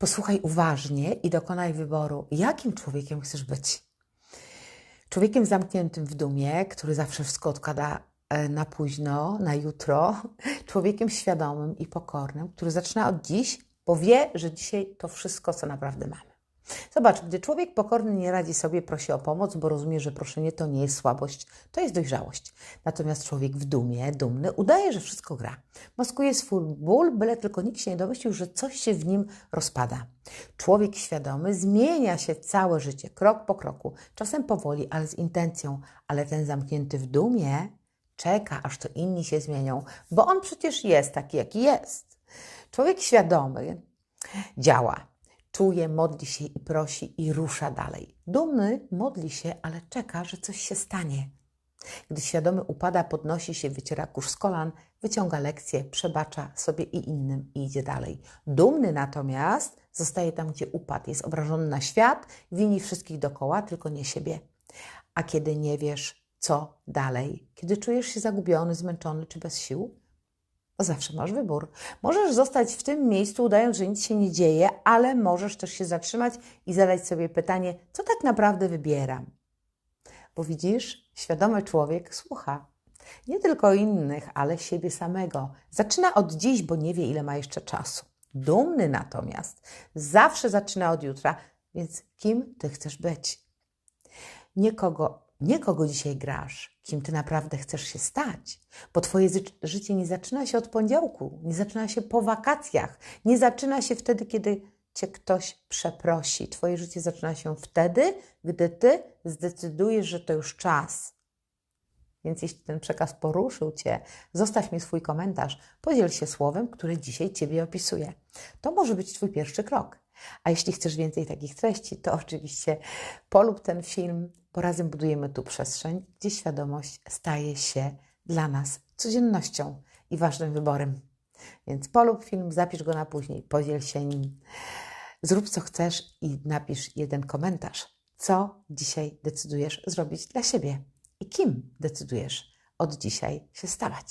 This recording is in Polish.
Posłuchaj uważnie i dokonaj wyboru, jakim człowiekiem chcesz być. Człowiekiem zamkniętym w dumie, który zawsze wszystko odkłada e, na późno, na jutro. Człowiekiem świadomym i pokornym, który zaczyna od dziś, bo wie, że dzisiaj to wszystko, co naprawdę mamy. Zobacz, gdy człowiek pokorny nie radzi sobie, prosi o pomoc, bo rozumie, że proszenie to nie jest słabość, to jest dojrzałość. Natomiast człowiek w dumie, dumny, udaje, że wszystko gra. Maskuje swój ból, byle tylko nikt się nie domyślił, że coś się w nim rozpada. Człowiek świadomy zmienia się całe życie, krok po kroku, czasem powoli, ale z intencją, ale ten zamknięty w dumie czeka, aż to inni się zmienią, bo on przecież jest taki, jaki jest. Człowiek świadomy działa czuje, modli się i prosi i rusza dalej. Dumny modli się, ale czeka, że coś się stanie. Gdy świadomy upada, podnosi się, wyciera kurz z kolan, wyciąga lekcje, przebacza sobie i innym i idzie dalej. Dumny natomiast zostaje tam, gdzie upadł, jest obrażony na świat, wini wszystkich dokoła, tylko nie siebie. A kiedy nie wiesz, co dalej, kiedy czujesz się zagubiony, zmęczony czy bez sił, Zawsze masz wybór. Możesz zostać w tym miejscu, udając, że nic się nie dzieje, ale możesz też się zatrzymać i zadać sobie pytanie, co tak naprawdę wybieram. Bo widzisz, świadomy człowiek słucha. Nie tylko innych, ale siebie samego. Zaczyna od dziś, bo nie wie, ile ma jeszcze czasu. Dumny natomiast zawsze zaczyna od jutra, więc kim ty chcesz być? Nikogo nie kogo dzisiaj grasz, kim ty naprawdę chcesz się stać, bo twoje życie nie zaczyna się od poniedziałku, nie zaczyna się po wakacjach, nie zaczyna się wtedy, kiedy cię ktoś przeprosi. Twoje życie zaczyna się wtedy, gdy ty zdecydujesz, że to już czas. Więc jeśli ten przekaz poruszył Cię, zostaw mi swój komentarz, podziel się słowem, które dzisiaj Ciebie opisuje. To może być Twój pierwszy krok. A jeśli chcesz więcej takich treści, to oczywiście polub ten film, bo razem budujemy tu przestrzeń, gdzie świadomość staje się dla nas codziennością i ważnym wyborem. Więc polub film, zapisz go na później, podziel się nim, zrób co chcesz i napisz jeden komentarz. Co dzisiaj decydujesz zrobić dla siebie i kim decydujesz od dzisiaj się stawać?